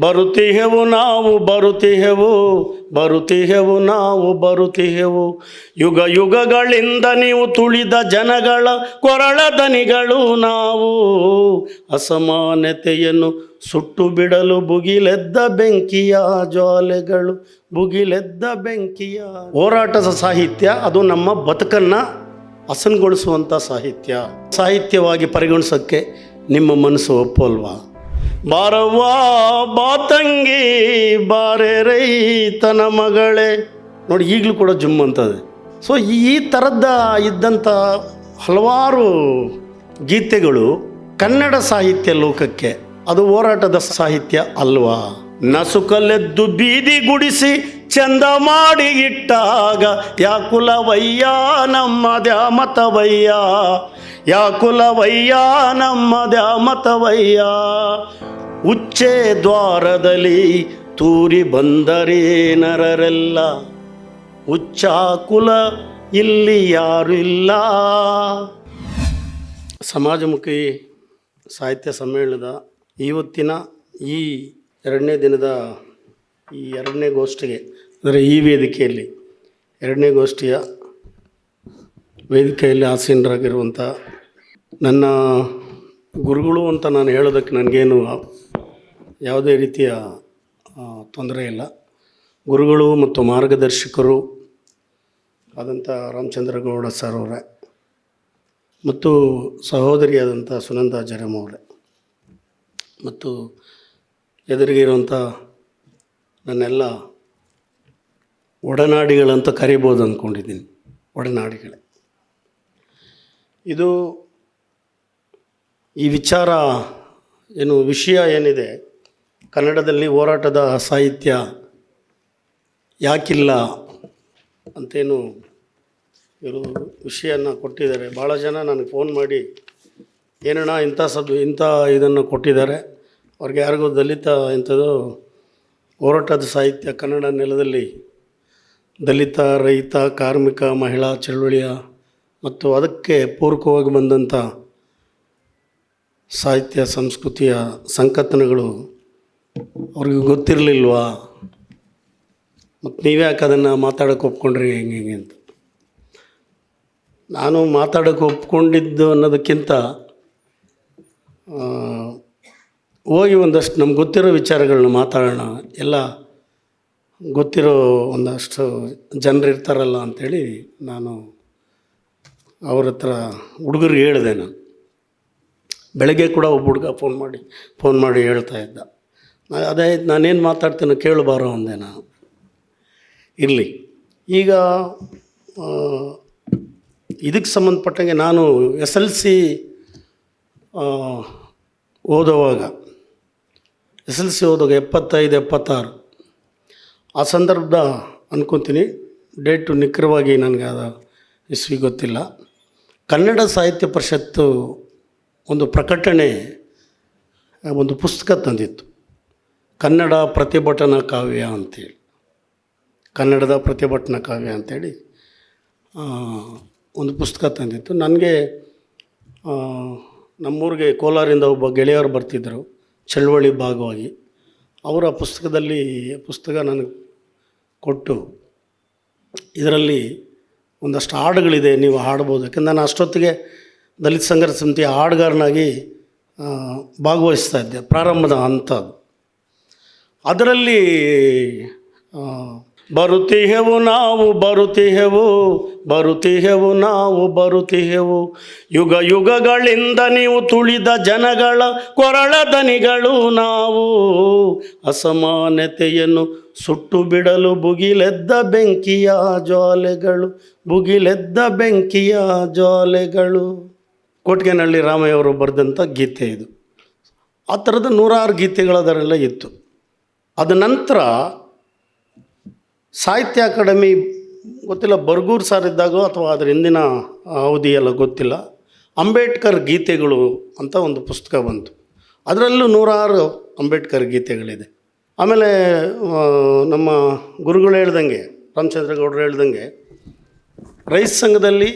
ಬರುತ್ತಿಹೆವು ನಾವು ಬರುತ್ತಿಹೆವು ಬರುತ್ತಿಹೆವು ನಾವು ಬರುತ್ತಿಹೆವು. ಯುಗ ಯುಗಗಳಿಂದ ನೀವು ತುಳಿದ ಜನಗಳ ಕೊರಳ ದನಿಗಳು ನಾವು. ಅಸಮಾನತೆಯನ್ನು ಸುಟ್ಟು ಬಿಡಲು ಬುಗಿಲೆದ್ದ ಬೆಂಕಿಯ ಜ್ವಾಲೆಗಳು ಬುಗಿಲೆದ್ದ ಬೆಂಕಿಯ ಹೋರಾಟದ ಸಾಹಿತ್ಯ, ಅದು ನಮ್ಮ ಬದುಕನ್ನು ಹಸನ್ಗೊಳಿಸುವಂಥ ಸಾಹಿತ್ಯ. ಸಾಹಿತ್ಯವಾಗಿ ಪರಿಗಣಿಸೋಕ್ಕೆ ನಿಮ್ಮ ಮನಸ್ಸು ಒಪ್ಪಲ್ವಾ ಬಾರವ್ವ ಬಾತಂಗಿ ಬಾರೆ ರೈತನ ಮಗಳೇ. ನೋಡಿ, ಈಗಲೂ ಕೂಡ ಜುಮ್ ಅಂತದೆ. ಸೊ ಈ ಥರದ ಇದ್ದಂಥ ಹಲವಾರು ಗೀತೆಗಳು ಕನ್ನಡ ಸಾಹಿತ್ಯ ಲೋಕಕ್ಕೆ, ಅದು ಹೋರಾಟದ ಸಾಹಿತ್ಯ ಅಲ್ವಾ? ನಸುಕಲೆದ್ದು ಬೀದಿ ಗುಡಿಸಿ ಚಂದ ಮಾಡಿ ಇಟ್ಟಾಗ ಯಾಕುಲವಯ್ಯ ನಮ್ಮ ದ್ಯಾಮತವಯ್ಯ ಯಾಕುಲವಯ್ಯ ನಮ್ಮ ದ್ಯಾಮತವಯ್ಯ. ಉಚ್ಚೆ ದ್ವಾರದಲ್ಲಿ ತೂರಿ ಬಂದರೆ ನರರೆಲ್ಲ ಉಚ್ಚಾಕುಲ ಇಲ್ಲಿ ಯಾರು ಇಲ್ಲ. ಸಮಾಜಮುಖಿ ಸಾಹಿತ್ಯ ಸಮ್ಮೇಳನದ ಇವತ್ತಿನ ಈ ಎರಡನೇ ದಿನದ ಈ ಎರಡನೇ ಗೋಷ್ಠಿಗೆ ಅಂದರೆ ಈ ವೇದಿಕೆಯಲ್ಲಿ ಎರಡನೇ ಗೋಷ್ಠಿಯ ವೇದಿಕೆಯಲ್ಲಿ ಆಸೀನರಾಗಿರುವಂಥ ನನ್ನ ಗುರುಗಳು ಅಂತ ನಾನು ಹೇಳೋದಕ್ಕೆ ನನಗೇನು ಯಾವುದೇ ರೀತಿಯ ತೊಂದರೆ ಇಲ್ಲ. ಗುರುಗಳು ಮತ್ತು ಮಾರ್ಗದರ್ಶಕರು ಆದಂಥ ರಾಮಚಂದ್ರಗೌಡ ಸರ್ ಅವರೇ ಮತ್ತು ಸಹೋದರಿಯಾದಂಥ ಸುನಂದ ಜರಮ್ ಅವರೇ ಮತ್ತು ಎದುರಿಗಿರುವಂಥ ನನ್ನೆಲ್ಲ ಒಡನಾಡಿಗಳಂತ ಕರಿಬೋದು ಅಂದ್ಕೊಂಡಿದ್ದೀನಿ ಒಡನಾಡಿಗಳೇ. ಇದು ಈ ವಿಚಾರ ಏನು ವಿಷಯ ಏನಿದೆ? ಕನ್ನಡದಲ್ಲಿ ಹೋರಾಟದ ಸಾಹಿತ್ಯ ಯಾಕಿಲ್ಲ ಅಂತೇನು ಇವರು ವಿಷಯನ ಕೊಟ್ಟಿದ್ದಾರೆ. ಭಾಳ ಜನ ನನಗೆ ಫೋನ್ ಮಾಡಿ, ಏನಣ್ಣ ಇಂಥ ಸಬ್ ಇಂಥ ಇದನ್ನು ಕೊಟ್ಟಿದ್ದಾರೆ. ಅವ್ರಿಗೆ ಯಾರಿಗೂ ದಲಿತ ಇಂಥದ್ದು ಹೋರಾಟದ ಸಾಹಿತ್ಯ ಕನ್ನಡ ನೆಲದಲ್ಲಿ ದಲಿತ, ರೈತ, ಕಾರ್ಮಿಕ, ಮಹಿಳಾ, ಚಳುವಳಿಯ ಮತ್ತು ಅದಕ್ಕೆ ಪೂರಕವಾಗಿ ಬಂದಂಥ ಸಾಹಿತ್ಯ, ಸಂಸ್ಕೃತಿಯ ಸಂಕಥನಗಳು ಅವ್ರಿಗೆ ಗೊತ್ತಿರಲಿಲ್ವಾ? ಮತ್ತು ನೀವ್ಯಾಕೆ ಅದನ್ನು ಮಾತಾಡೋಕೆ ಒಪ್ಕೊಂಡ್ರಿ ಹೆಂಗೆ ಹೆಂಗೆ ಅಂತ. ನಾನು ಮಾತಾಡೋಕೆ ಒಪ್ಕೊಂಡಿದ್ದು ಅನ್ನೋದಕ್ಕಿಂತ ಹೋಗಿ ಒಂದಷ್ಟು ನಮ್ಗೆ ಗೊತ್ತಿರೋ ವಿಚಾರಗಳನ್ನ ಮಾತಾಡೋಣ. ಎಲ್ಲ ಗೊತ್ತಿರೋ ಒಂದಷ್ಟು ಜನರು ಇರ್ತಾರಲ್ಲ ಅಂಥೇಳಿ ನಾನು ಅವ್ರ ಹತ್ರ ಹುಡುಗರಿಗೆ ಹೇಳಿದೆ ನಾನು. ಬೆಳಗ್ಗೆ ಕೂಡ ಒಬ್ಬ ಹುಡುಗ ಫೋನ್ ಮಾಡಿ ಫೋನ್ ಮಾಡಿ ಹೇಳ್ತಾ ಇದ್ದ. ಅದೇ ನಾನೇನು ಮಾತಾಡ್ತೀನೋ ಕೇಳಬಾರೋ ಅಂದೆ ನಾನು. ಇರಲಿ. ಈಗ ಇದಕ್ಕೆ ಸಂಬಂಧಪಟ್ಟಂಗೆ ನಾನು ಎಸ್ ಎಲ್ ಸಿ ಓದುವಾಗ, ಎಸ್ ಎಲ್ ಸಿ ಓದುವಾಗ ಎಪ್ಪತ್ತೈದು, ಎಪ್ಪತ್ತಾರು. ಆ ಸಂದರ್ಭದ ಅನ್ಕೊತೀನಿ. ಡೇಟು ನಿಖರವಾಗಿ ನನಗೆ ಅದು ಇಸ್ವಿ ಗೊತ್ತಿಲ್ಲ. ಕನ್ನಡ ಸಾಹಿತ್ಯ ಪರಿಷತ್ತು ಒಂದು ಪ್ರಕಟಣೆ ಒಂದು ಪುಸ್ತಕ ತಂದಿತ್ತು. ಕನ್ನಡ ಪ್ರತಿಭಟನಾ ಕಾವ್ಯ ಅಂತೇಳಿ. ಕನ್ನಡದ ಪ್ರತಿಭಟನಾ ಕಾವ್ಯ ಅಂತೇಳಿ ಆ, ಒಂದು ಪುಸ್ತಕ ತಂದಿತ್ತು. ನನಗೆ ನಮ್ಮೂರಿಗೆ ಕೋಲಾರಿಂದ ಒಬ್ಬ ಗೆಳೆಯರು ಬರ್ತಿದ್ದರು ಚಳುವಳಿ ಭಾಗವಾಗಿ. ಅವರ ಪುಸ್ತಕದಲ್ಲಿ ಪುಸ್ತಕ ನನಗೆ ಕೊಟ್ಟು ಇದರಲ್ಲಿ ಒಂದಷ್ಟು ಹಾಡುಗಳಿದೆ, ನೀವು ಹಾಡ್ಬೋದು. ಯಾಕಂದ್ರೆ ನಾನು ಅಷ್ಟೊತ್ತಿಗೆ ದಲಿತ ಸಂಘರ್ಷ ಸಮಿತಿಯ ಹಾಡುಗಾರನಾಗಿ ಭಾಗವಹಿಸ್ತಾ ಇದ್ದೆ, ಪ್ರಾರಂಭದ ಹಂತ ಅದರಲ್ಲಿ ಬರುತ್ತಿಹೆವು ನಾವು ಬರುತ್ತಿಹೆವು ಬರುತ್ತಿಹೆವು ನಾವು ಬರುತ್ತಿಹೆವು. ಯುಗ ಯುಗಗಳಿಂದ ನೀವು ತುಳಿದ ಜನಗಳ ಕೊರಳ ದನಿಗಳು ನಾವು. ಅಸಮಾನತೆಯನ್ನು ಸುಟ್ಟು ಬಿಡಲು ಬುಗಿಲೆದ್ದ ಬೆಂಕಿಯ ಜ್ವಾಲೆಗಳು ಬುಗಿಲೆದ್ದ ಬೆಂಕಿಯ ಜ್ವಾಲೆಗಳು. ಕೋಟ್ಗೆನಹಳ್ಳಿ ರಾಮಯ್ಯವರು ಬರೆದಂಥ ಗೀತೆ ಇದು. ಆ ಥರದ ನೂರಾರು ಗೀತೆಗಳು ಅದರೆಲ್ಲ ಇತ್ತು. ಅದ ನಂತರ ಸಾಹಿತ್ಯ ಅಕಾಡೆಮಿ ಗೊತ್ತಿಲ್ಲ, ಬರ್ಗೂರ್ ಸರ್ ಇದ್ದಾಗೋ ಅಥವಾ ಅದರ ಹಿಂದಿನ ಅವಧಿಯೆಲ್ಲ ಗೊತ್ತಿಲ್ಲ, ಅಂಬೇಡ್ಕರ್ ಗೀತೆಗಳು ಅಂತ ಒಂದು ಪುಸ್ತಕ ಬಂತು. ಅದರಲ್ಲೂ ನೂರಾರು ಅಂಬೇಡ್ಕರ್ ಗೀತೆಗಳಿದೆ. ಆಮೇಲೆ ನಮ್ಮ ಗುರುಗಳು ಹೇಳ್ದಂಗೆ ರಾಮಚಂದ್ರಗೌಡರು ಹೇಳ್ದಂಗೆ ರೈತ ಸಂಘದಲ್ಲಿ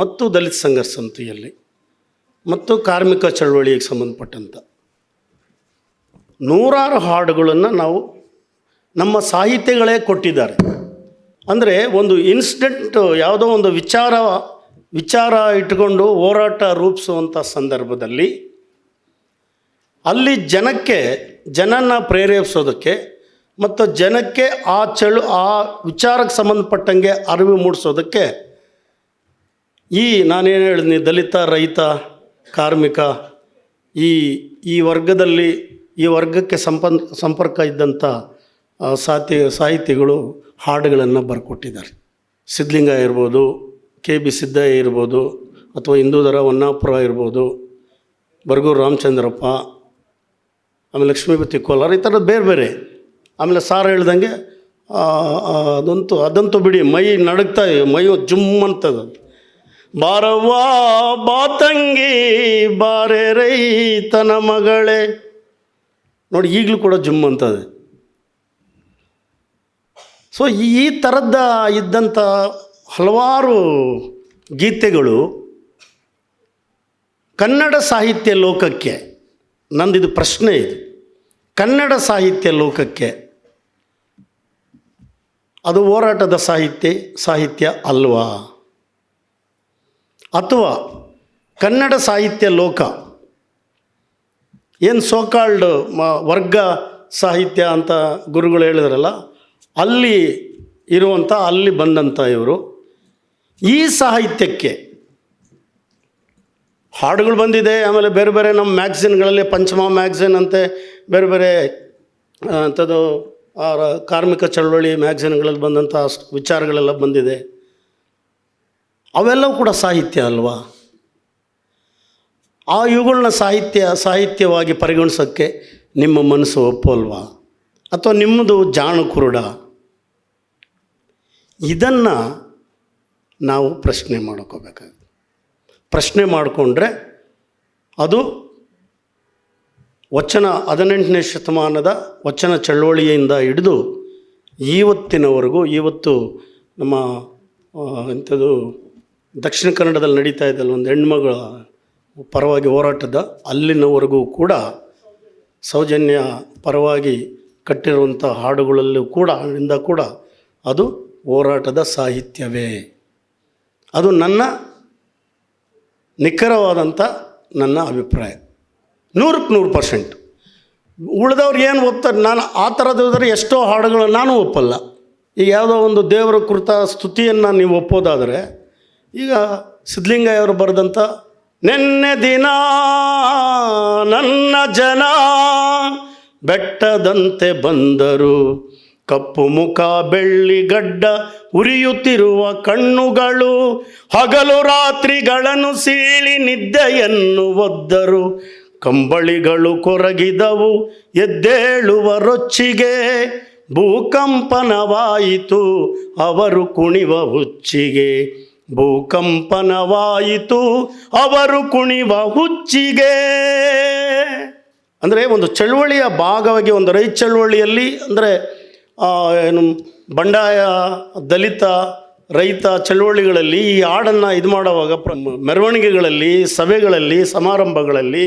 ಮತ್ತು ದಲಿತ ಸಂಘ ಸಮಿತಿಯಲ್ಲಿ ಮತ್ತು ಕಾರ್ಮಿಕ ಚಳವಳಿಗೆ ಸಂಬಂಧಪಟ್ಟಂಥ ನೂರಾರು ಹಾಡುಗಳನ್ನು ನಾವು ನಮ್ಮ ಸಾಹಿತ್ಯಗಳೇ ಕೊಟ್ಟಿದ್ದಾರೆ. ಅಂದರೆ ಒಂದು ಇನ್ಸಿಡೆಂಟ್ ಯಾವುದೋ ಒಂದು ವಿಚಾರ ವಿಚಾರ ಇಟ್ಟುಕೊಂಡು ಹೋರಾಟ ರೂಪಿಸುವಂಥ ಸಂದರ್ಭದಲ್ಲಿ ಅಲ್ಲಿ ಜನಕ್ಕೆ, ಜನನ ಪ್ರೇರೇಪಿಸೋದಕ್ಕೆ ಮತ್ತು ಜನಕ್ಕೆ ಆ ಚಳು, ಆ ವಿಚಾರಕ್ಕೆ ಸಂಬಂಧಪಟ್ಟಂಗೆ ಅರಿವು ಮೂಡಿಸೋದಕ್ಕೆ ಈ ನಾನೇನು ಹೇಳಿದ್ನಿ, ದಲಿತ, ರೈತ, ಕಾರ್ಮಿಕ ಈ ಈ ವರ್ಗದಲ್ಲಿ, ಈ ವರ್ಗಕ್ಕೆ ಸಂಪನ್, ಸಂಪರ್ಕ ಇದ್ದಂಥ ಸಾಹಿತ್ಯ ಸಾಹಿತಿಗಳು ಹಾಡುಗಳನ್ನು ಬರ್ಕೊಟ್ಟಿದ್ದಾರೆ. ಸಿದ್ಧಲಿಂಗ ಇರ್ಬೋದು, ಕೆ ಬಿ ಸಿದ್ದಯ್ಯ ಇರ್ಬೋದು, ಅಥವಾ ಹಿಂದೂಧರ ಹೊನ್ನಾಪುರ ಇರ್ಬೋದು, ಬರ್ಗೂರು ರಾಮಚಂದ್ರಪ್ಪ, ಆಮೇಲೆ ಲಕ್ಷ್ಮೀಪತಿ ಕೋಲಾರ ಈ ಥರದ್ದು ಬೇರೆ ಬೇರೆ. ಆಮೇಲೆ ಸಾರ್ ಹೇಳ್ದಂಗೆ ಅದಂತೂ ಅದಂತೂ ಬಿಡಿ, ಮೈ ನಡುಗ್ತಾ ಮೈ ಜುಮ್ ಅಂತದ. ಬಾರವ್ವಾ ಬಾತಂಗಿ ಬಾರೆ ರೈತನ ಮಗಳೇ. ನೋಡಿ, ಈಗಲೂ ಕೂಡ ಜುಮ್ ಅಂತದೆ. ಸೊ ಈ ಥರದ ಇದ್ದಂಥ ಹಲವಾರು ಗೀತೆಗಳು ಕನ್ನಡ ಸಾಹಿತ್ಯ ಲೋಕಕ್ಕೆ, ನಂದಿದು ಪ್ರಶ್ನೆ ಇದು. ಕನ್ನಡ ಸಾಹಿತ್ಯ ಲೋಕಕ್ಕೆ ಅದು ಹೋರಾಟದ ಸಾಹಿತ್ಯ ಸಾಹಿತ್ಯ ಅಲ್ವಾ? ಅಥವಾ ಕನ್ನಡ ಸಾಹಿತ್ಯ ಲೋಕ ಏನು ಸೋಕಾಲ್ಡ್ ಮ ವರ್ಗ ಸಾಹಿತ್ಯ ಅಂತ ಗುರುಗಳು ಹೇಳಿದ್ರಲ್ಲ ಅಲ್ಲಿ ಇರುವಂಥ ಅಲ್ಲಿ ಬಂದಂಥ ಇವರು ಈ ಸಾಹಿತ್ಯಕ್ಕೆ. ಹಾಡುಗಳು ಬಂದಿದೆ, ಆಮೇಲೆ ಬೇರೆ ಬೇರೆ ನಮ್ಮ ಮ್ಯಾಗ್ಝಿನ್ಗಳಲ್ಲಿ ಪಂಚಮ ಮ್ಯಾಗ್ಝಿನ್ ಅಂತೆ, ಬೇರೆ ಬೇರೆ ಅಂಥದ್ದು ಕಾರ್ಮಿಕ ಚಳವಳಿ ಮ್ಯಾಗ್ಝಿನ್ಗಳಲ್ಲಿ ಬಂದಂಥ ವಿಚಾರಗಳೆಲ್ಲ ಬಂದಿದೆ. ಅವೆಲ್ಲವೂ ಕೂಡ ಸಾಹಿತ್ಯ ಅಲ್ವಾ? ಆ ಇವುಗಳನ್ನ ಸಾಹಿತ್ಯ, ಸಾಹಿತ್ಯವಾಗಿ ಪರಿಗಣಿಸೋಕ್ಕೆ ನಿಮ್ಮ ಮನಸ್ಸು ಒಪ್ಪಲ್ವಾ ಅಥವಾ ನಿಮ್ಮದು ಜಾಣ ಕುರುಡ ಇದನ್ನು ನಾವು ಪ್ರಶ್ನೆ ಮಾಡ್ಕೋಬೇಕಾಗುತ್ತೆ. ಪ್ರಶ್ನೆ ಮಾಡಿಕೊಂಡ್ರೆ ಅದು ವಚನ ಹದಿನೆಂಟನೇ ಶತಮಾನದ ವಚನ ಚಳವಳಿಯಿಂದ ಹಿಡಿದು ಇವತ್ತಿನವರೆಗೂ ಇವತ್ತು ನಮ್ಮ ಇಂಥದ್ದು ದಕ್ಷಿಣ ಕನ್ನಡದಲ್ಲಿ ನಡೀತಾ ಇದ್ದಲ್ಲ ಒಂದು ಹೆಣ್ಮಗಳ ಪರವಾಗಿ ಹೋರಾಟದ ಅಲ್ಲಿನವರೆಗೂ ಕೂಡ ಸೌಜನ್ಯ ಪರವಾಗಿ ಕಟ್ಟಿರುವಂಥ ಹಾಡುಗಳಲ್ಲೂ ಕೂಡ ಇಂದ ಕೂಡ ಅದು ಹೋರಾಟದ ಸಾಹಿತ್ಯವೇ. ಅದು ನನ್ನ ನಿಖರವಾದಂಥ ನನ್ನ ಅಭಿಪ್ರಾಯ. ನೂರಕ್ಕೆ ನೂರು ಪರ್ಸೆಂಟ್. ಉಳಿದವ್ರು ಏನು ಒಪ್ತಾರೆ, ನಾನು ಆ ಥರದ್ರೆ ಎಷ್ಟೋ ಹಾಡುಗಳು ನಾನು ಒಪ್ಪಲ್ಲ. ಈಗ ಯಾವುದೋ ಒಂದು ದೇವರ ಕುರಿತ ಸ್ತುತಿಯನ್ನು ನೀವು ಒಪ್ಪೋದಾದರೆ, ಈಗ ಸಿದ್ಧಲಿಂಗಯ್ಯವರು ಬರೆದಂಥ ನೆನ್ನೆ ದಿನ ನನ್ನ ಜನ ಬೆಟ್ಟದಂತೆ ಬಂದರು ಕಪ್ಪು ಮುಖ ಬೆಳ್ಳಿ ಗಡ್ಡ ಉರಿಯುತ್ತಿರುವ ಕಣ್ಣುಗಳು ಹಗಲು ರಾತ್ರಿಗಳನ್ನು ಸೀಳಿ ನಿದ್ದೆಯನ್ನು ಒದ್ದರು. ಕಂಬಳಿಗಳು ಕೊರಗಿದವು, ಎದ್ದೇಳುವ ರೊಚ್ಚಿಗೆ ಭೂಕಂಪನವಾಯಿತು, ಅವರು ಕುಣಿವ ಹುಚ್ಚಿಗೆ. ಭೂಕಂಪನವಾಯಿತು, ಅವರು ಕುಣಿವ ಹುಚ್ಚಿಗೆ. ಅಂದರೆ ಒಂದು ಚಳುವಳಿಯ ಭಾಗವಾಗಿ, ಒಂದು ರೈ ಚಳುವಳಿಯಲ್ಲಿ ಅಂದರೆ ಏನು, ಬಂಡಾಯ, ದಲಿತ, ರೈತ ಚಳುವಳಿಗಳಲ್ಲಿ ಈ ಹಾಡನ್ನು ಇದು ಮಾಡುವಾಗ ಮೆರವಣಿಗೆಗಳಲ್ಲಿ, ಸಭೆಗಳಲ್ಲಿ, ಸಮಾರಂಭಗಳಲ್ಲಿ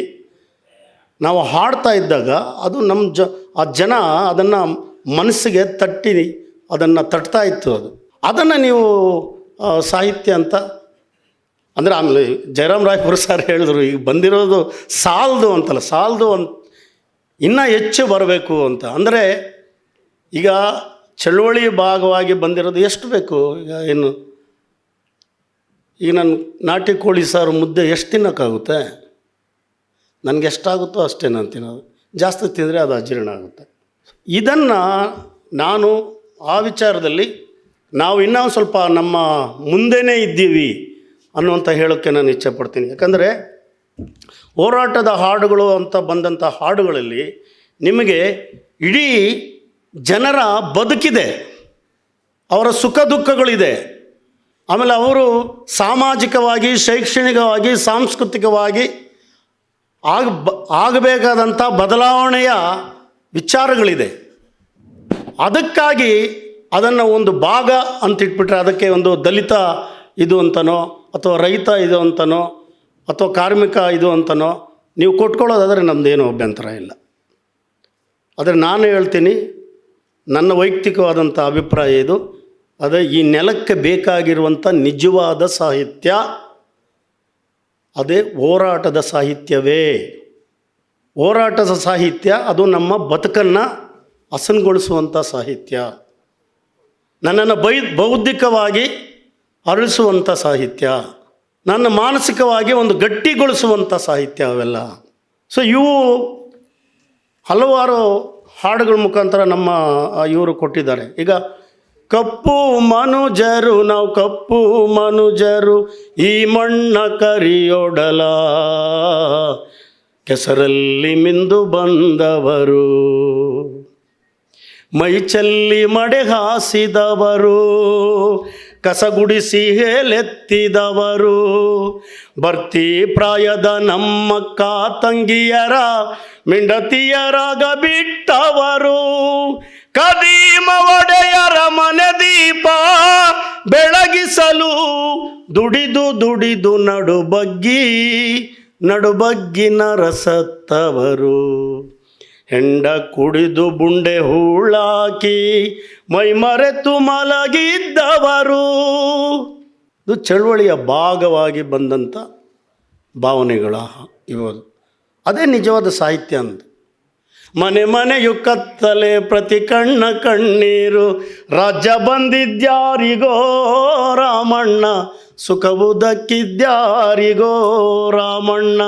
ನಾವು ಹಾಡ್ತಾ ಇದ್ದಾಗ ಅದು ನಮ್ಮ ಜ, ಆ ಜನ ಅದನ್ನು ಮನಸ್ಸಿಗೆ ತಟ್ಟಿ ಅದನ್ನು ತಟ್ತಾ ಇತ್ತು ಅದು. ಅದನ್ನು ನೀವು ಸಾಹಿತ್ಯ ಅಂತ, ಅಂದರೆ ಆಮೇಲೆ ಜಯರಾಮ್ ರಾಯ್ಪುರ ಸರ್ ಹೇಳಿದ್ರು, ಈಗ ಬಂದಿರೋದು ಸಾಲದು ಅಂತಲ್ಲ, ಸಾಲದು ಅಂತ ಇನ್ನೂ ಹೆಚ್ಚು ಬರಬೇಕು ಅಂತ. ಅಂದರೆ ಈಗ ಚಳುವಳಿ ಭಾಗವಾಗಿ ಬಂದಿರೋದು ಎಷ್ಟು ಬೇಕು? ಈಗ ಏನು ಈಗ ನಾನು ನಾಟಿ ಕೋಳಿ ಸಾರು ಮುದ್ದೆ ಎಷ್ಟು ತಿನ್ನೋಕ್ಕಾಗುತ್ತೆ? ನನಗೆ ಎಷ್ಟಾಗುತ್ತೋ ಅಷ್ಟೇ ನಾನು ತಿನ್ನೋದು. ಜಾಸ್ತಿ ತಿಂದರೆ ಅದು ಅಜೀರ್ಣ ಆಗುತ್ತೆ. ಇದನ್ನು ನಾನು ಆ ವಿಚಾರದಲ್ಲಿ ನಾವು ಇನ್ನೂ ಸ್ವಲ್ಪ ನಮ್ಮ ಮುಂದೆನೇ ಇದ್ದೀವಿ ಅನ್ನುವಂಥ ಹೇಳೋಕ್ಕೆ ನಾನು ಇಚ್ಛೆ ಪಡ್ತೀನಿ. ಯಾಕಂದರೆ ಹೋರಾಟದ ಹಾಡುಗಳು ಅಂತ ಬಂದಂಥ ಹಾಡುಗಳಲ್ಲಿ ನಿಮಗೆ ಇಡೀ ಜನರ ಬದುಕಿದೆ, ಅವರ ಸುಖ ದುಃಖಗಳಿದೆ. ಆಮೇಲೆ ಅವರು ಸಾಮಾಜಿಕವಾಗಿ, ಶೈಕ್ಷಣಿಕವಾಗಿ, ಸಾಂಸ್ಕೃತಿಕವಾಗಿ ಆಗ ಆಗಬೇಕಾದಂಥ ಬದಲಾವಣೆಯ ವಿಚಾರಗಳಿದೆ. ಅದಕ್ಕಾಗಿ ಅದನ್ನು ಒಂದು ಭಾಗ ಅಂತ ಇಟ್ಬಿಟ್ರೆ ಅದಕ್ಕೆ ಒಂದು ದಲಿತ ಇದು ಅಂತನೋ, ಅಥವಾ ರೈತ ಇದು ಅಂತನೋ, ಅಥವಾ ಕಾರ್ಮಿಕ ಇದು ಅಂತನೋ, ನೀವು ಕೊಟ್ಕೊಳ್ಳೋದಾದರೆ ನಮ್ಮದೇನು ಅಭ್ಯಂತರ ಇಲ್ಲ. ಆದರೆ ನಾನು ಹೇಳ್ತೀನಿ ನನ್ನ ವೈಯಕ್ತಿಕವಾದಂಥ ಅಭಿಪ್ರಾಯ ಇದು. ಅದೇ ಈ ನೆಲಕ್ಕೆ ಬೇಕಾಗಿರುವಂಥ ನಿಜವಾದ ಸಾಹಿತ್ಯ, ಅದೇ ಹೋರಾಟದ ಸಾಹಿತ್ಯವೇ. ಹೋರಾಟದ ಸಾಹಿತ್ಯ, ಅದು ನಮ್ಮ ಬದುಕನ್ನು ಹಸನ್ಗೊಳಿಸುವಂಥ ಸಾಹಿತ್ಯ. ನನ್ನನ್ನು ಬೈ, ಬೌದ್ಧಿಕವಾಗಿ ಅರಳಿಸುವಂಥ ಸಾಹಿತ್ಯ. ನನ್ನ ಮಾನಸಿಕವಾಗಿ ಒಂದು ಗಟ್ಟಿಗೊಳಿಸುವಂಥ ಸಾಹಿತ್ಯ ಅವೆಲ್ಲ. ಸೊ ಇವು ಹಲವಾರು ಹಾಡುಗಳ ಮುಖಾಂತರ ನಮ್ಮ ಇವರು ಕೊಟ್ಟಿದ್ದಾರೆ. ಈಗ ಕಪ್ಪು ಮನುಜರು, ನಾವು ಕಪ್ಪು ಮನುಜರು, ಈ ಮಣ್ಣ ಕರಿಯೊಡಲ. ಕೆಸರಲ್ಲಿ ಮಿಂದು ಬಂದವರು ಮೈಚಲ್ಲಿ ಮಡೆ ಹಾಸಿದವರು ಕಸಗುಡಿಸಿ ಹೇಲೆತ್ತಿದವರು. ಬರ್ತಿ ಪ್ರಾಯದ ನಮ್ಮ ತಂಗಿಯರ ಮಿಂಡತಿಯರಾಗ ಬಿಟ್ಟವರು. ಕದೀಮ ಒಡೆಯರ ಮನೆ ದೀಪ ಬೆಳಗಿಸಲು ದುಡಿದು ದುಡಿದು ನಡುಬಗ್ಗಿ, ನಡುಬಗ್ಗಿನ ರಸತ್ತವರು. ಹೆಂಡ ಕುಡಿದು ಬುಂಡೆ ಹೂಳಾಕಿ ಮೈ ಮರೆತು ಮಲಗಿದ್ದವರು. ಇದು ಚಳುವಳಿಯ ಭಾಗವಾಗಿ ಬಂದಂಥ ಭಾವನೆಗಳ ಇವರು ಅದೇ ನಿಜವಾದ ಸಾಹಿತ್ಯ ಅಂತ ಮನೆ ಮನೆಯು ಕತ್ತಲೆ ಪ್ರತಿ ಕಣ್ಣ ಕಣ್ಣೀರು, ರಾಜ್ಯ ಬಂದಿದ್ಯಾರಿಗೋ ರಾಮಣ್ಣ, ಸುಖವು ದಕ್ಕಿದ್ಯಾರಿಗೋ ರಾಮಣ್ಣ.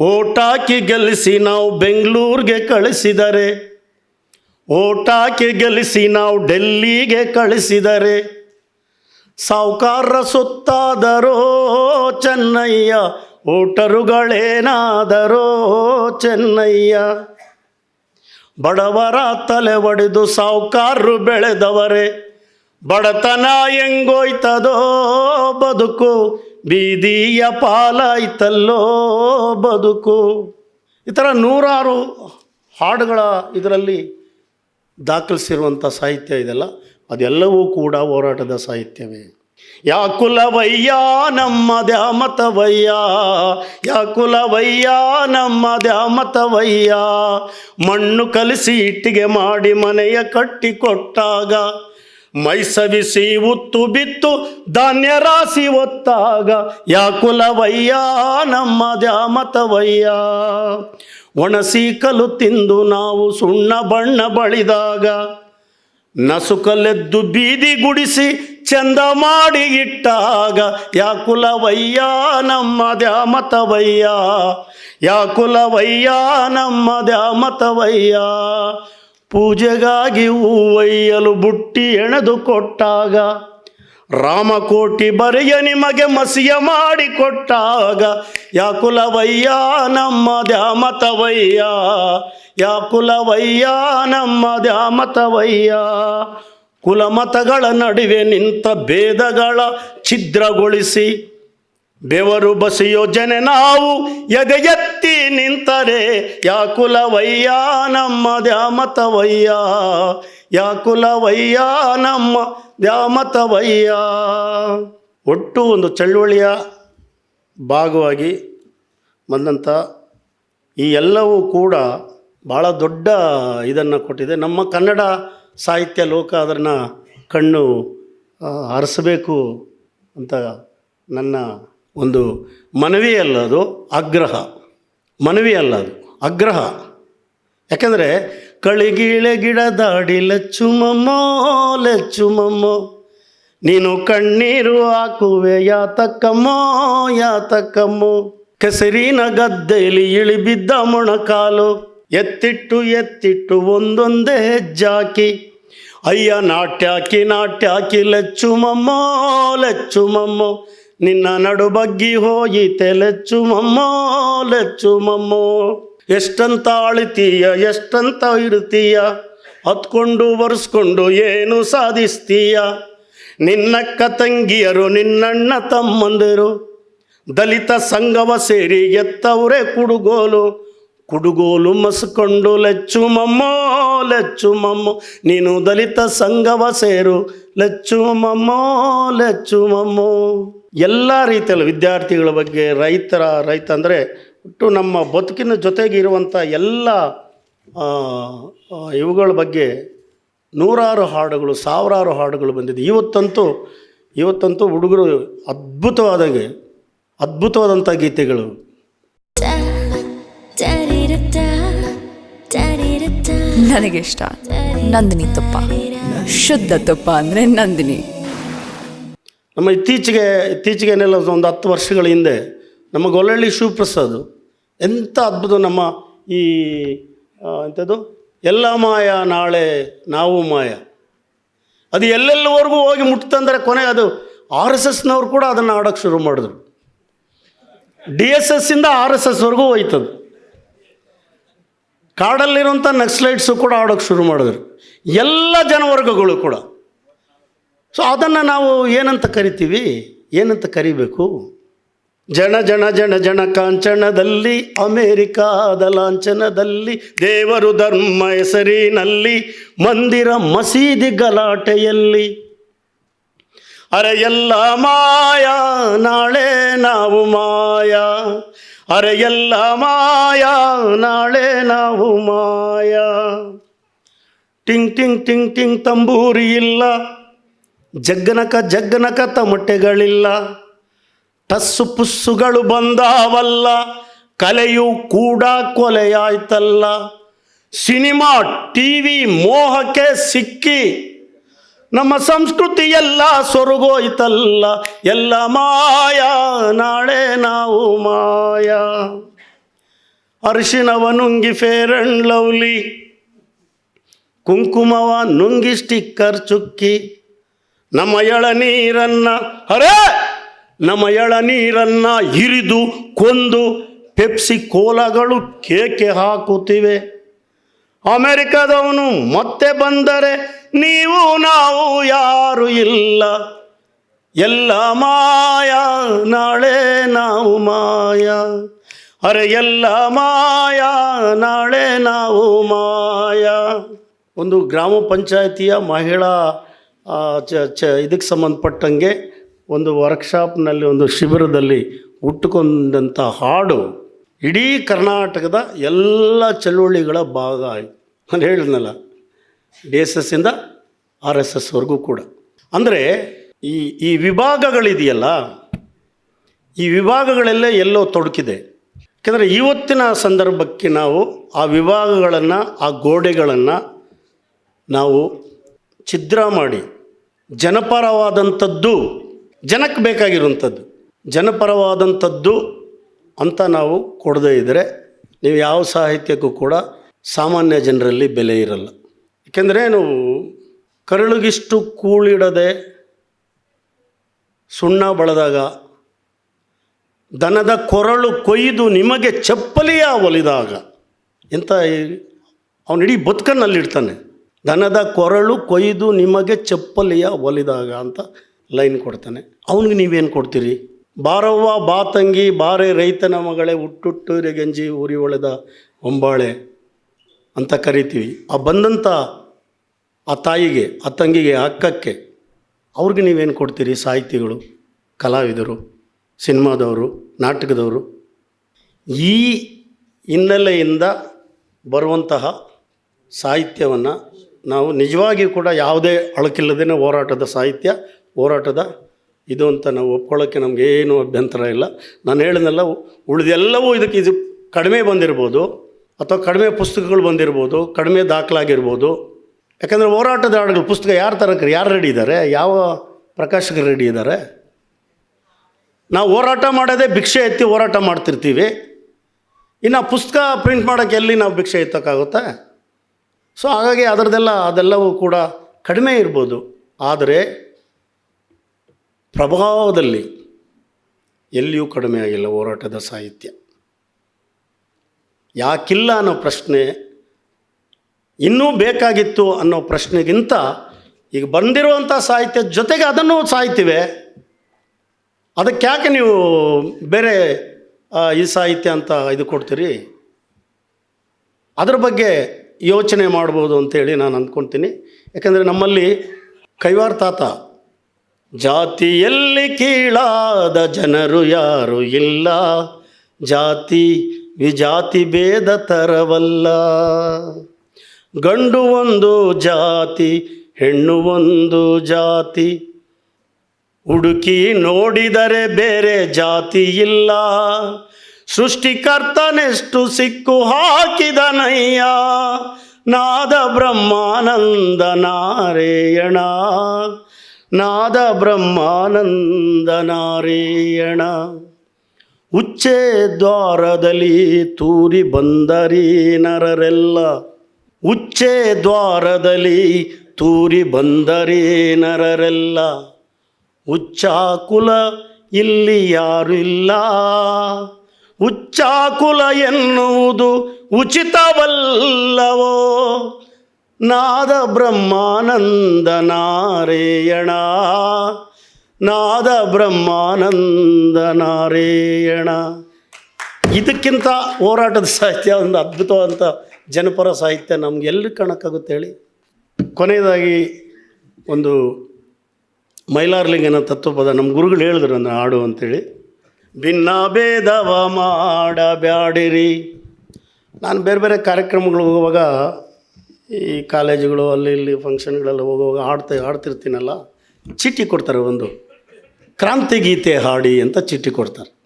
ಓಟಾಕಿ ಗೆಲ್ಲಿಸಿ ನಾವು ಬೆಂಗಳೂರಿಗೆ ಕಳಿಸಿದರೆ, ಓಟಾಕಿ ಗೆಲ್ಲಿಸಿ ನಾವು ಡೆಲ್ಲಿಗೆ ಕಳಿಸಿದರೆ ಸಾವುಕಾರರ ಸುತ್ತಾದರೋ ಚೆನ್ನಯ್ಯ, ಓಟರುಗಳೇನಾದರೋ ಚೆನ್ನಯ್ಯ. ಬಡವರ ತಲೆ ಒಡೆದು ಸಾವುಕಾರರು ಬೆಳೆದವರೇ, ಬಡತನ ಹೆಂಗೋಯ್ತದೋ ಬದುಕು ಬೀದಿಯ ಪಾಲಾಯ್ತಲ್ಲೋ ಬದುಕು. ಈ ಥರ ನೂರಾರು ಹಾಡುಗಳ ಇದರಲ್ಲಿ ದಾಖಲಿಸಿರುವಂಥ ಸಾಹಿತ್ಯ ಇದೆಲ್ಲ. ಅದೆಲ್ಲವೂ ಕೂಡ ಹೋರಾಟದ ಸಾಹಿತ್ಯವೇ. ಯಾ ಕುಲವಯ್ಯ ನಮ್ಮ ದ್ಯಾಮತವಯ್ಯ ಯಾ ಕುಲವಯ್ಯ ನಮ್ಮ ದ್ಯಾಮತವಯ್ಯ ಮಣ್ಣು ಕಲಿಸಿ ಇಟ್ಟಿಗೆ ಮಾಡಿ ಮನೆಯ ಕಟ್ಟಿಕೊಟ್ಟಾಗ ಮೈ ಸವಿಸಿ ಉತ್ತು ಬಿತ್ತು ಧಾನ್ಯ ರಾಶಿ ಒತ್ತಾಗ ಯಾ ಕುಲವಯ್ಯ, ನಮ್ಮ ದ್ಯಾಮತವಯ್ಯ. ಒಣಸಿ ಕಲು ತಿಂದು ನಾವು ಸುಣ್ಣ ಬಣ್ಣ ಬಳಿದಾಗ. ನಸುಕಲೆದ್ದು ಬೀದಿ ಗುಡಿಸಿ ಚಂದ ಮಾಡಿ ಇಟ್ಟಾಗ. ಯಾ ಕುಲವಯ್ಯ, ನಮ್ಮ ದ್ಯಾಮತವಯ್ಯ. ಯಾ ಕುಲವಯ್ಯ, ನಮ್ಮ ದ್ಯಾಮತವಯ್ಯ. ಪೂಜೆಗಾಗಿ ಹೂವಯ್ಯಲು ಬುಟ್ಟಿ ಎಣೆದು ಕೊಟ್ಟಾಗ, ರಾಮಕೋಟಿ ಬರೆಯ ನಿಮಗೆ ಮಸಿಯ ಮಾಡಿಕೊಟ್ಟಾಗ ಯಾ ಕುಲವಯ್ಯ ನಮ್ಮ ದ್ಯಾಮತವಯ್ಯ, ಯಾ ಕುಲವಯ್ಯ ನಮ್ಮ ದ್ಯಾಮತವಯ್ಯ. ಕುಲಮತಗಳ ನಡುವೆ ನಿಂತ ಭೇದಗಳ ಛಿದ್ರಗೊಳಿಸಿ ಬೆವರು ಬಸಿ ಯೋಜನೆ ನಾವು ಎದೆ ಎತ್ತಿ ನಿಂತರೆ, ಯಾ ಕುಲವಯ್ಯ ನಮ್ಮ ದ್ಯಾಮತವಯ್ಯ, ಯಾ ಕುಲವಯ್ಯ ನಮ್ಮ ದ್ಯಾಮತವಯ್ಯ. ಒಟ್ಟು ಒಂದು ಚಳುವಳಿಯ ಭಾಗವಾಗಿ ಬಂದಂಥ ಈ ಎಲ್ಲವೂ ಕೂಡ ಭಾಳ ದೊಡ್ಡ ಇದನ್ನು ಕೊಟ್ಟಿದೆ. ನಮ್ಮ ಕನ್ನಡ ಸಾಹಿತ್ಯ ಲೋಕ ಅದನ್ನು ಕಣ್ಣು ಹರಿಸಬೇಕು ಅಂತ ನನ್ನ ಒಂದು ಮನವಿ ಅಲ್ಲ ಅದು, ಆಗ್ರಹ. ಮನವಿ ಅಲ್ಲ ಅದು, ಆಗ್ರಹ. ಯಾಕಂದರೆ, ಕಳಿಗಿಳೆ ಗಿಡದಾಡಿ ಲಚ್ಚುಮಮ್ಮೋ ಲಚ್ಚುಮಮ್ಮೋ ನೀನು ಕಣ್ಣೀರು ಹಾಕುವೆ ಯಾತಕ್ಕಮ್ಮೋ ಯಾತಕ್ಕಮ್ಮೋ ಕೆಸರಿನ ಗದ್ದೆಯಲ್ಲಿ ಇಳಿಬಿದ್ದ ಮೊಣಕಾಲು, ಎತ್ತಿಟ್ಟು ಎತ್ತಿಟ್ಟು ಒಂದೊಂದೇ ಹೆಜ್ಜಾಕಿ ಅಯ್ಯ ನಾಟ್ಯಾಕಿ ನಾಟ್ಯಾಕಿ ಲಚ್ಚುಮಮ್ಮೋ ಲೆಚ್ಚುಮಮ್ಮೋ ನಿನ್ನ ನಡು ಬಗ್ಗಿ ಹೋಯಿತೆ ಲೆಚ್ಚು ಮಮ್ಮೋ. ಎಷ್ಟಂತ ಅಳಿತೀಯ, ಎಷ್ಟಂತ ಇಡ್ತೀಯ ಹತ್ಕೊಂಡು ಒರೆಸ್ಕೊಂಡು ಏನು ಸಾಧಿಸ್ತೀಯ? ನಿನ್ನಕ್ಕ ತಂಗಿಯರು, ನಿನ್ನಣ್ಣ ತಮ್ಮಂದಿರು. ದಲಿತ ಸಂಘವ ಸೇರಿ ಎತ್ತವ್ರೆ ಕುಡುಗೋಲು. ಕುಡುಗೋಲು ಮಸ್ಕೊಂಡು, ಲೆಚ್ಚು ಮಮ್ಮೋ ಲೆಚ್ಚು ಮಮ್ಮೋ. ನೀನು ದಲಿತ ಸಂಘವ ಸೇರು, ಲೆಚ್ಚು ಮಮ್ಮೋ ಲೆಚ್ಚು ಮಮ್ಮೋ. ಎಲ್ಲ ರೀತಿಯಲ್ಲಿ ವಿದ್ಯಾರ್ಥಿಗಳ ಬಗ್ಗೆ ರೈತರ ರೈತ ಅಂದರೆ ಒಟ್ಟು ನಮ್ಮ ಬದುಕಿನ ಜೊತೆಗೆ ಇರುವಂಥ ಎಲ್ಲ ಇವುಗಳ ಬಗ್ಗೆ ನೂರಾರು ಹಾಡುಗಳು ಸಾವಿರಾರು ಹಾಡುಗಳು ಬಂದಿದೆ. ಇವತ್ತಂತೂ ಇವತ್ತಂತೂ ಹುಡುಗರು ಅದ್ಭುತವಾದಂಗೆ ಅದ್ಭುತವಾದಂಥ ಗೀತೆಗಳು. ನನಗೆ ಇಷ್ಟ. ನಂದಿನಿ ತುಪ್ಪ. ಶುದ್ಧ ತುಪ್ಪ ಅಂದರೆ ನಂದಿನಿ. ನಮ್ಮ ಇತ್ತೀಚೆಗೆ ಇತ್ತೀಚೆಗೇನೆಲ್ಲ ಒಂದು ಹತ್ತು ವರ್ಷಗಳ ಹಿಂದೆ ನಮ್ಮ ಗೊಲ್ಲಳ್ಳಿ ಶಿವಪ್ರಸಾದ್ ಎಂಥ ಅದ್ಭುತ ನಮ್ಮ ಈ ಎಂಥದ್ದು? ಎಲ್ಲ ಮಾಯ ನಾಳೆ, ನಾವು ಮಾಯ. ಅದು ಎಲ್ಲೆಲ್ಲವರೆಗೂ ಹೋಗಿ ಮುಟ್ತಂದರೆ ಕೊನೆ ಅದು ಆರ್ ಎಸ್ ಎಸ್ನವ್ರು ಕೂಡ ಅದನ್ನು ಆಡೋಕ್ಕೆ ಶುರು ಮಾಡಿದ್ರು. ಡಿ ಎಸ್ ಎಸ್ಸಿಂದ ಆರ್ ಎಸ್ ಎಸ್ವರೆಗೂ ಹೋಯ್ತದು. ಕಾಡಲ್ಲಿರುವಂಥ ನಕ್ಸಲೈಟ್ಸು ಕೂಡ ಆಡೋಕ್ಕೆ ಶುರು ಮಾಡಿದ್ರು. ಎಲ್ಲ ಜನವರ್ಗಗಳು ಕೂಡ. ಸೊ ಅದನ್ನು ನಾವು ಏನಂತ ಕರಿತೀವಿ? ಏನಂತ ಕರಿಬೇಕು? ಜನ ಜನ ಜನ ಜನ ಕಾಂಚನದಲ್ಲಿ, ಅಮೇರಿಕಾದ ಲಾಂಛನದಲ್ಲಿ, ದೇವರು ಧರ್ಮ ಹೆಸರಿನಲ್ಲಿ, ಮಂದಿರ ಮಸೀದಿ ಗಲಾಟೆಯಲ್ಲಿ. ಅರೆ ಎಲ್ಲ ಮಾಯ, ನಾಳೆ ನಾವು ಮಾಯ. ಅರೆ ಎಲ್ಲ ಮಾಯ, ನಾಳೆ ನಾವು ಮಾಯ. ಟಿಂಗ್ ಟಿಂಗ್ ಟಿಂಗ್ ಟಿಂಗ್, ತಂಬೂರಿ ಇಲ್ಲ. ಜಗ್ಗನಕ ಜಗ್ಗನಕ ತಮಟೆಗಳಿಲ್ಲ ಟಸ್ಸು ಪುಸ್ಸುಗಳು ಬಂದಾವಲ್ಲ, ಕಲೆಯು ಕೂಡ ಕೊಲೆಯಾಯ್ತಲ್ಲ. ಸಿನಿಮಾ ಟಿ ವಿ ಮೋಹಕ್ಕೆ ಸಿಕ್ಕಿ, ನಮ್ಮ ಸಂಸ್ಕೃತಿ ಎಲ್ಲ ಸೊರಗೋಯ್ತಲ್ಲ. ಎಲ್ಲ ಮಾಯ, ನಾಳೆ ನಾವು ಮಾಯ. ಅರಿಶಿಣವ ನುಂಗಿ ಫೇರ್ ಅಂಡ್ ಲವ್ಲಿ ಕುಂಕುಮವ ನುಂಗಿ ಸ್ಟಿಕ್ಕರ್ ಚುಕ್ಕಿ ನಮ್ಮ ಎಳ ನೀರನ್ನ, ಅರೇ! ನಮ್ಮ ಎಳ ನೀರನ್ನ ಹಿರಿದು ಕೊಂದು ಪೆಪ್ಸಿ ಕೋಲಗಳು ಕೇಕೆ ಹಾಕುತ್ತಿವೆ. ಅಮೆರಿಕದವನು ಮತ್ತೆ ಬಂದರೆ ನೀವು ನಾವು ಯಾರು ಇಲ್ಲ. ಎಲ್ಲ ಮಾಯ, ನಾಳೆ ನಾವು ಮಾಯ. ಅರೆ, ಎಲ್ಲ ಮಾಯ, ನಾಳೆ ನಾವು ಮಾಯ. ಒಂದು ಗ್ರಾಮ ಪಂಚಾಯಿತಿಯ ಮಹಿಳಾ ಚ ಚ, ಇದಕ್ಕೆ ಸಂಬಂಧಪಟ್ಟಂಗೆ ಒಂದು ವರ್ಕ್ಶಾಪ್ನಲ್ಲಿ ಒಂದು ಶಿಬಿರದಲ್ಲಿ ಹುಟ್ಟುಕೊಂಡಂಥ ಹಾಡು ಇಡೀ ಕರ್ನಾಟಕದ ಎಲ್ಲ ಚಳುವಳಿಗಳ ಭಾಗ ಆಯಿತು. ನಾನು ಹೇಳಿದ್ನಲ್ಲ, ಡಿ ಎಸ್ ಎಸ್ಸಿಂದ ಆರ್ ಎಸ್ ಎಸ್ವರೆಗೂ ಕೂಡ. ಅಂದರೆ ಈ ಈ ವಿಭಾಗಗಳಿದೆಯಲ್ಲ, ಈ ವಿಭಾಗಗಳೆಲ್ಲ ಎಲ್ಲೋ ತೊಡಕಿದೆ. ಯಾಕೆಂದರೆ ಇವತ್ತಿನ ಸಂದರ್ಭಕ್ಕೆ ನಾವು ಆ ವಿಭಾಗಗಳನ್ನು, ಆ ಗೋಡೆಗಳನ್ನು ನಾವು ಛಿದ್ರ ಮಾಡಿ, ಜನಪರವಾದಂಥದ್ದು ಜನಕ್ಕೆ ಬೇಕಾಗಿರುವಂಥದ್ದು. ಜನಪರವಾದಂಥದ್ದು ಅಂತ ನಾವು ಕೊಡದೇ ಇದ್ದರೆ ನೀವು ಯಾವ ಸಾಹಿತ್ಯಕ್ಕೂ ಕೂಡ ಸಾಮಾನ್ಯ ಜನರಲ್ಲಿ ಬೆಲೆ ಇರಲ್ಲ. ಏಕೆಂದರೆ ನಾವು ಕರಳುಗಿಷ್ಟು ಕೂಳಿಡದೆ ಸುಣ್ಣ ಬಳದಾಗ, ದನದ ಕೊರಳು ಕೊಯ್ದು ನಿಮಗೆ ಚಪ್ಪಲಿಯ ಒಲಿದಾಗ ಎಂಥ ಅವನಿಡೀ ಬದುಕನ್ನಲ್ಲಿಡ್ತಾನೆ. ದನದ ಕೊರಳು ಕೊಯ್ದು ನಿಮಗೆ ಚಪ್ಪಲಿಯ ಒಲಿದಾಗ ಅಂತ ಲೈನ್ ಕೊಡ್ತಾನೆ. ಅವನಿಗೆ ನೀವೇನು ಕೊಡ್ತೀರಿ? ಬಾರವ್ವ, ಬಾ ತಂಗಿ, ಬಾರೆ ರೈತನ ಮಗಳೇ, ಹುಟ್ಟುಟ್ಟು ಗಂಜಿ ಉರಿ ಒಳೆದ ಒಂಬಾಳೆ ಅಂತ ಕರಿತೀವಿ. ಆ ಬಂದಂಥ ಆ ತಾಯಿಗೆ, ಆ ತಂಗಿಗೆ ಅಕ್ಕಕ್ಕೆ ಅವ್ರಿಗೆ ನೀವೇನು ಕೊಡ್ತೀರಿ? ಸಾಹಿತಿಗಳು, ಕಲಾವಿದರು, ಸಿನಿಮಾದವರು, ನಾಟಕದವರು ಈ ಹಿನ್ನೆಲೆಯಿಂದ ಬರುವಂತಹ ಸಾಹಿತ್ಯವನ್ನು ನಾವು ನಿಜವಾಗಿಯೂ ಕೂಡ ಯಾವುದೇ ಅಳಕಿಲ್ಲದೇ ಹೋರಾಟದ ಸಾಹಿತ್ಯ, ಹೋರಾಟದ ಇದು ಅಂತ ನಾವು ಒಪ್ಕೊಳ್ಳೋಕ್ಕೆ ನಮಗೇನು ಅಭ್ಯಂತರ ಇಲ್ಲ. ನಾನು ಹೇಳಿದ್ನೆಲ್ಲ, ಉಳಿದೆಲ್ಲವೂ ಇದಕ್ಕೆ ಇದು ಕಡಿಮೆ ಬಂದಿರ್ಬೋದು, ಅಥವಾ ಕಡಿಮೆ ಪುಸ್ತಕಗಳು ಬಂದಿರ್ಬೋದು, ಕಡಿಮೆ ದಾಖಲಾಗಿರ್ಬೋದು. ಯಾಕಂದರೆ ಹೋರಾಟದ ಹಾಡುಗಳು ಪುಸ್ತಕ ಯಾರು ತರಕ್ರಿ ಯಾರು ರೆಡಿ ಇದ್ದಾರೆ ಯಾವ ಪ್ರಕಾಶಕರು ರೆಡಿ ಇದ್ದಾರೆ ನಾವು ಹೋರಾಟ ಮಾಡೋದೇ ಭಿಕ್ಷೆ ಎತ್ತಿ ಹೋರಾಟ ಮಾಡ್ತಿರ್ತೀವಿ. ಇನ್ನು ಪುಸ್ತಕ ಪ್ರಿಂಟ್ ಮಾಡೋಕ್ಕೆ ಎಲ್ಲಿ ನಾವು ಭಿಕ್ಷೆ ಎತ್ತೋಕ್ಕಾಗುತ್ತೆ? ಸೊ ಹಾಗಾಗಿ ಅದರದೆಲ್ಲ, ಅದೆಲ್ಲವೂ ಕೂಡ ಕಡಿಮೆ ಇರ್ಬೋದು. ಆದರೆ, ಪ್ರಭಾವದಲ್ಲಿ ಎಲ್ಲಿಯೂ ಕಡಿಮೆ ಆಗಿಲ್ಲ ಹೋರಾಟದ ಸಾಹಿತ್ಯ. ಯಾಕಿಲ್ಲ ಅನ್ನೋ ಪ್ರಶ್ನೆ, ಇನ್ನೂ ಬೇಕಾಗಿತ್ತು ಅನ್ನೋ ಪ್ರಶ್ನೆಗಿಂತ, ಈಗ ಬಂದಿರುವಂಥ ಸಾಹಿತ್ಯದ ಜೊತೆಗೆ ಅದನ್ನು ಸಾಯ್ತಿವೆ. ಅದಕ್ಕೆ ಯಾಕೆ ನೀವು ಬೇರೆ ಈ ಸಾಹಿತ್ಯ ಅಂತ ಇದು ಕೊಡ್ತೀರಿ? ಅದ್ರ ಬಗ್ಗೆ ಯೋಚನೆ ಮಾಡ್ಬೋದು ಅಂತೇಳಿ ನಾನು ಅಂದ್ಕೊಳ್ತೀನಿ ಯಾಕಂದರೆ ನಮ್ಮಲ್ಲಿ ಕೈವಾರ ತಾತ, ಜಾತಿಯಲ್ಲಿ ಕೀಳಾದ ಜನರು ಯಾರು ಇಲ್ಲ. ಜಾತಿ ವಿಜಾತಿ ಭೇದ ತರವಲ್ಲ. ಗಂಡು ಒಂದು ಜಾತಿ, ಹೆಣ್ಣು ಒಂದು ಜಾತಿ. ಹುಡುಕಿ ನೋಡಿದರೆ ಬೇರೆ ಜಾತಿ ಇಲ್ಲ. ಸೃಷ್ಟಿಕರ್ತನೆಷ್ಟು ಸಿಕ್ಕು ಹಾಕಿದನಯ್ಯ. ನಾದ ಬ್ರಹ್ಮಾನಂದ ನಾರೇಯಣ ನಾದ ಬ್ರಹ್ಮಾನಂದ ನಾರಾಯಣ ಉಚ್ಚೆ ದ್ವಾರದಲ್ಲಿ ತೂರಿ ಬಂದರಿ ನರರೆಲ್ಲ. ಉಚ್ಚೆ ದ್ವಾರದಲ್ಲಿ ತೂರಿ ಬಂದರಿ ನರರೆಲ್ಲ. ಉಚ್ಚಾಕುಲ ಇಲ್ಲಿ ಯಾರು ಇಲ್ಲ. ಉಚ್ಚಾಕುಲ ಎನ್ನುವುದು ಉಚಿತವಲ್ಲವೋ? ನಾದ ಬ್ರಹ್ಮಾನಂದ ನಾರೇಯಣ ನಾದ ಬ್ರಹ್ಮಾನಂದ ನಾರೇಯಣ ಇದಕ್ಕಿಂತ ಹೋರಾಟದ ಸಾಹಿತ್ಯ, ಒಂದು ಅದ್ಭುತವಾದಂಥ ಜನಪರ ಸಾಹಿತ್ಯ ನಮ್ಗೆ ಎಲ್ಲಿ ಕಾಣಕ್ಕಾಗುತ್ತೆ ಹೇಳಿ? ಕೊನೆಯದಾಗಿ ಒಂದು ಮೈಲಾರ್ಲಿಂಗನ ತತ್ವಪದ, ನಮ್ಮ ಗುರುಗಳು ಹೇಳಿದ್ರು ನನ್ನ ಹಾಡು ಅಂತೇಳಿ. ಭಿನ್ನ ಭೇದವ ಮಾಡಬ್ಯಾಡಿರಿ. ನಾನು ಬೇರೆ ಬೇರೆ ಕಾರ್ಯಕ್ರಮಗಳು ಹೋಗುವಾಗ ಈ ಕಾಲೇಜುಗಳು, ಅಲ್ಲಿ ಇಲ್ಲಿ ಫಂಕ್ಷನ್ಗಳೆಲ್ಲ ಹೋಗುವಾಗ ಹಾಡ್ತಾ, ಹಾಡ್ತಿರ್ತೀನಲ್ಲ, ಚೀಟಿ ಕೊಡ್ತಾರೆ ಒಂದು. ಕ್ರಾಂತಿ ಗೀತೆ ಹಾಡಿ ಅಂತ ಚೀಟಿ ಕೊಡ್ತಾರೆ.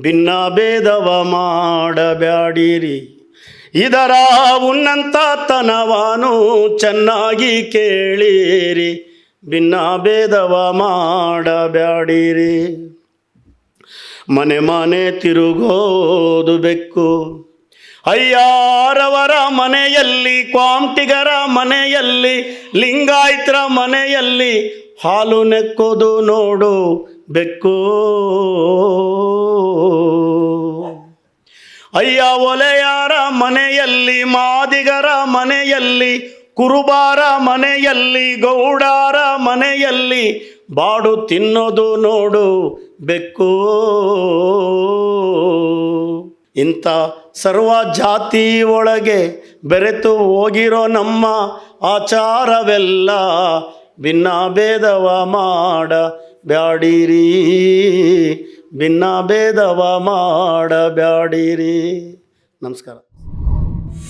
ಭಿನ್ನ ಭೇದವ ಮಾಡಬ್ಯಾಡಿರಿ. ಇದರ ಉನ್ನಂತ ತನವಾನು ಚೆನ್ನಾಗಿ ಕೇಳಿರಿ. ಭಿನ್ನ ಭೇದವ ಮಾಡಬ್ಯಾಡಿರಿ. ಮನೆ ಮನೆ ತಿರುಗೋದು ಬೆಕ್ಕು. ಅಯ್ಯಾರವರ ಮನೆಯಲ್ಲಿ, ಕ್ವಾಂಟಿಗರ ಮನೆಯಲ್ಲಿ, ಲಿಂಗಾಯತ್ರ ಮನೆಯಲ್ಲಿ ಹಾಲು ನೆಕ್ಕೋದು ನೋಡು ಬೆಕ್ಕು. ಅಯ್ಯ ಒಲೆಯಾರ ಮನೆಯಲ್ಲಿ, ಮಾದಿಗರ ಮನೆಯಲ್ಲಿ, ಕುರುಬಾರ ಮನೆಯಲ್ಲಿ, ಗೌಡಾರ ಮನೆಯಲ್ಲಿ ಬಾಡು ತಿನ್ನೋದು ನೋಡು ಬೆಕ್ಕು. ಇಂಥ ಸರ್ವ ಜಾತಿ ಒಳಗೆ ಬೆರೆತು ಹೋಗಿರೋ ನಮ್ಮ ಆಚಾರವೆಲ್ಲ ಭಿನ್ನ ಭೇದವ ಮಾಡ ಬ್ಯಾಡಿರಿ ಭಿನ್ನ ಭೇದವ ಮಾಡ ಬ್ಯಾಡಿರಿ ನಮಸ್ಕಾರ.